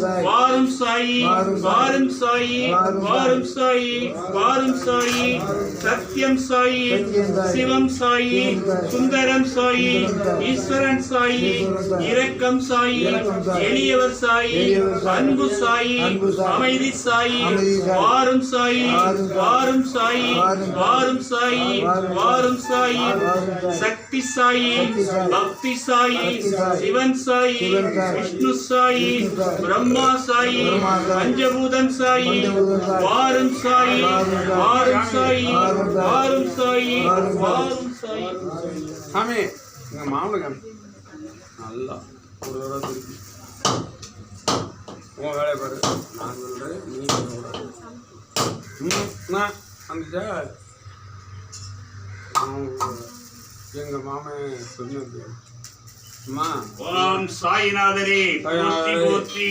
வாரும் சாயி. வாரும் சாயி வாரும் சாயி. வாரும் சாயி சத்யம் சாயி சிவம் சாயி சுந்தரம் சாயி ஈஸ்வரன் சாயி இரக்கம் சாயி எளியவர் சாயி அன்பு சாயி அமைதி சாயி வாரும் சாயி வாரும் சாயி. வாரும் சாயி வாரும் சாயி. சக்தி சாயி பக்தி சாயி சிவன் சாயி விஷ்ணு சாயி. பிரம்மா சாயி பஞ்சபூதம் சாயி வாரும் சாயி வாரும் சாயி வாரும் சாயி வாரும் சாயி சாமி எங்கள் மாமனுக்கு நல்லா ஒரு தடவை திருப்பி. உன் வேலையை பாரு. நான் சொல்கிறேன் நீ நான் வந்துச்சா எங்கள் மாமன் அம்மா ஓம் சாய்நாதரே போற்றி.